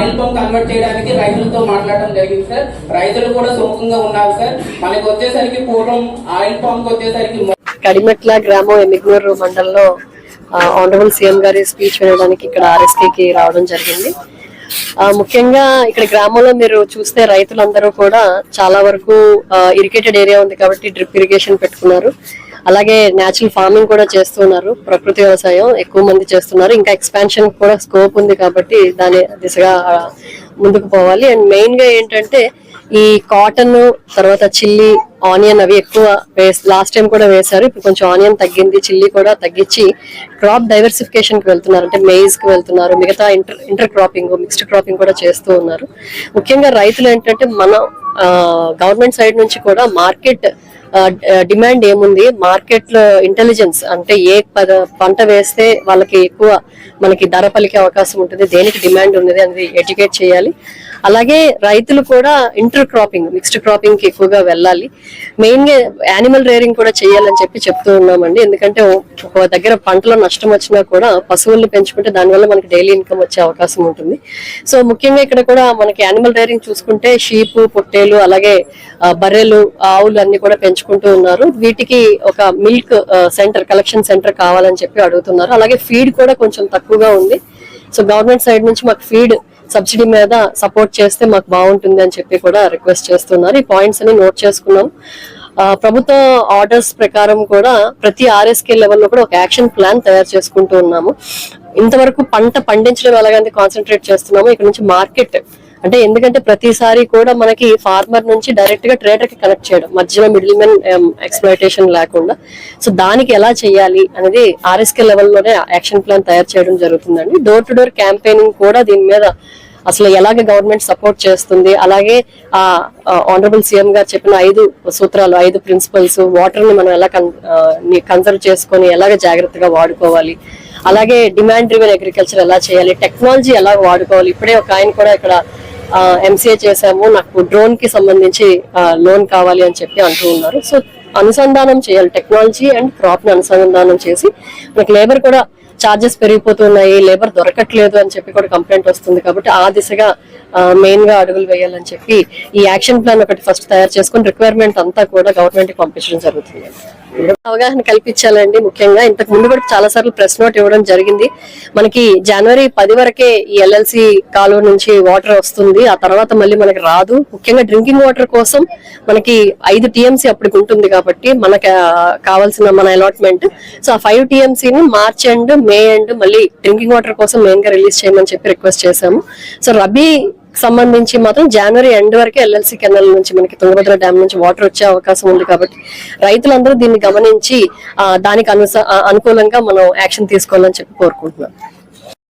Oil pump convert చేయడానికి రైతులతో మాట్లాడడం జరిగింది సార్. రైతులు కూడా సుముఖంగా ఉన్నారు సార్. మనకి వచ్చేసరికి పూర్వం ఆయిల్ పంప్ వచ్చేసరికి కడిమెట్ల గ్రామం ఎమిగ్నూరు మండలంలో ఆనరబుల్ సీఎం గారి స్పీచ్ వినడానికి ఇక్కడ ఆర్ఎస్కే కి రావడం జరిగింది. ముఖ్యంగా ఇక్కడ గ్రామంలో మీరు చూస్తే రైతులందరూ కూడా చాలా వరకు ఇరిగేటెడ్ ఏరియా ఉంది కాబట్టి డ్రిప్ ఇరిగేషన్ పెట్టుకున్నారు. అలాగే న్యాచురల్ ఫార్మింగ్ కూడా చేస్తున్నారు. ప్రకృతి వ్యవసాయం ఎక్కువ మంది చేస్తున్నారు. ఇంకా ఎక్స్పాన్షన్ కూడా స్కోప్ ఉంది కాబట్టి దాని దిశగా ముందుకు పోవాలి. అండ్ మెయిన్గా ఏంటంటే ఈ కాటన్ తర్వాత చిల్లీ ఆనియన్ అవి ఎక్కువ వేస్ లాస్ట్ టైం కూడా వేశారు. ఇప్పుడు కొంచెం ఆనియన్ తగ్గింది చిల్లీ కూడా తగ్గించి క్రాప్ డైవర్సిఫికేషన్కి వెళ్తున్నారు. అంటే మెయిజ్కి వెళ్తున్నారు. మిగతా inter inter cropping mixed cropping కూడా చేస్తూ ఉన్నారు. ముఖ్యంగా రైతులు ఏంటంటే మన గవర్నమెంట్ సైడ్ నుంచి కూడా మార్కెట్ డిమాండ్ ఏముంది? మార్కెట్లో ఇంటెలిజెన్స్ అంటే ఏ పంట వేస్తే వాళ్ళకి ఎక్కువ మనకి ధర పలికే అవకాశం ఉంటుంది. దేనికి డిమాండ్ ఉన్నది అనేది ఎడ్యుకేట్ చేయాలి. అలాగే రైతులు కూడా ఇంటర్ క్రాపింగ్ మిక్స్డ్ క్రాపింగ్కి ఎక్కువగా వెళ్ళాలి. మెయిన్గా యానిమల్ రేరింగ్ కూడా చేయాలని చెప్పి చెప్తూ ఉన్నామండి. ఎందుకంటే ఒక దగ్గర పంటలో నష్టం వచ్చినా కూడా పశువుల్ని పెంచుకుంటే దానివల్ల మనకి డైలీ ఇన్కమ్ వచ్చే అవకాశం ఉంటుంది. సో ముఖ్యంగా ఇక్కడ కూడా మనకి యానిమల్ రేరింగ్ చూసుకుంటే షీపు పొట్టేలు అలాగే బర్రెలు ఆవులు అన్ని కూడా పెంచుకుంటూ ఉన్నారు. వీటికి ఒక మిల్క్ సెంటర్ కలెక్షన్ సెంటర్ కావాలని చెప్పి అడుగుతున్నారు. అలాగే ఫీడ్ కూడా కొంచెం తక్కువగా ఉంది. సో గవర్నమెంట్ సైడ్ నుంచి మాకు ఫీడ్ సబ్సిడీ మీద సపోర్ట్ చేస్తే మాకు బాగుంటుంది అని చెప్పి కూడా రిక్వెస్ట్ చేస్తున్నారు. ఈ పాయింట్స్ అన్ని నోట్ చేసుకున్నాం. ప్రభుత్వ ఆర్డర్స్ ప్రకారం కూడా ప్రతి ఆర్ఎస్కే లెవెల్లో కూడా ఒక యాక్షన్ ప్లాన్ తయారు చేసుకుంటూ ఉన్నాము. ఇంతవరకు పంట పండించడం ఎలాగంటే కాన్సన్ట్రేట్ చేస్తున్నాము. ఇక్కడ నుంచి మార్కెట్ అంటే ఎందుకంటే ప్రతిసారి కూడా మనకి ఫార్మర్ నుంచి డైరెక్ట్గా ట్రేడర్కి కనెక్ట్ చేయడం మధ్యలో మిడిల్ మెన్ ఎక్స్ప్లైటేషన్ లేకుండా. సో దానికి ఎలా చేయాలి అనేది ఆర్ఎస్కే లెవెల్లోనే యాక్షన్ ప్లాన్ తయారు చేయడం జరుగుతుందండి. డోర్ టు డోర్ క్యాంపెయినింగ్ కూడా దీని మీద అసలు ఎలాగ గవర్నమెంట్ సపోర్ట్ చేస్తుంది? అలాగే ఆ ఆనరబుల్ సీఎం గారు చెప్పిన ఐదు సూత్రాలు ఐదు ప్రిన్సిపల్స్ వాటర్ని మనం ఎలా కన్సర్వ్ చేసుకొని ఎలాగ జాగ్రత్తగా వాడుకోవాలి? అలాగే డిమాండ్ డ్రివెన్ అగ్రికల్చర్ ఎలా చేయాలి? టెక్నాలజీ ఎలా వాడుకోవాలి? ఇప్పుడే ఒక ఆయన కూడా ఇక్కడ ఎంసీఏ చేశాము. నాకు డ్రోన్కి సంబంధించి లోన్ కావాలి అని చెప్పి అంటూ ఉన్నారు. సో అనుసంధానం చేయాలి. టెక్నాలజీ అండ్ క్రాప్ని అనుసంధానం చేసి మనకి లేబర్ కూడా చార్జెస్ పెరిగిపోతున్నాయి లేబర్ దొరకట్లేదు అని చెప్పి కూడా కంప్లైంట్ వస్తుంది. కాబట్టి ఆ దిశగా మెయిన్గా అడుగులు వేయాలని చెప్పి ఈ యాక్షన్ ప్లాన్ ఒకటి ఫస్ట్ తయారు చేసుకుని రిక్వైర్మెంట్ అంతా కూడా గవర్నమెంట్కి పంపించడం జరుగుతుంది. అవగాహన కల్పించాలండి ముఖ్యంగా. ఇంతకు ముందు కూడా చాలా సార్లు ప్రెస్ నోట్ ఇవ్వడం జరిగింది. మనకి జనవరి పది వరకే ఈ ఎల్ఎల్సి కాలువ నుంచి వాటర్ వస్తుంది. ఆ తర్వాత మళ్ళీ మనకి రాదు. ముఖ్యంగా డ్రింకింగ్ వాటర్ కోసం మనకి ఐదు టీఎంసీ అప్పటికి ఉంటుంది కాబట్టి మనకి కావాల్సిన మన అలాట్మెంట్ సో ఆ ఫైవ్ టీఎంసీని మార్చ్ అండ్ మే అండ్ మళ్ళీ డ్రింకింగ్ వాటర్ కోసం మెయిన్గా రిలీజ్ చేయమని చెప్పి రిక్వెస్ట్ చేశాము. సో రబీ సంబంధించి మాత్రం జనవరి ఎండ్ వరకే ఎల్ఎల్సి కెనాల్ నుంచి మనకి తుంగభద్ర డ్యామ్ నుంచి వాటర్ వచ్చే అవకాశం ఉంది కాబట్టి రైతులందరూ దీన్ని గమనించి దానికి అనుస అనుకూలంగా మనం యాక్షన్ తీసుకోవాలని చెప్పి కోరుకుంటున్నాం.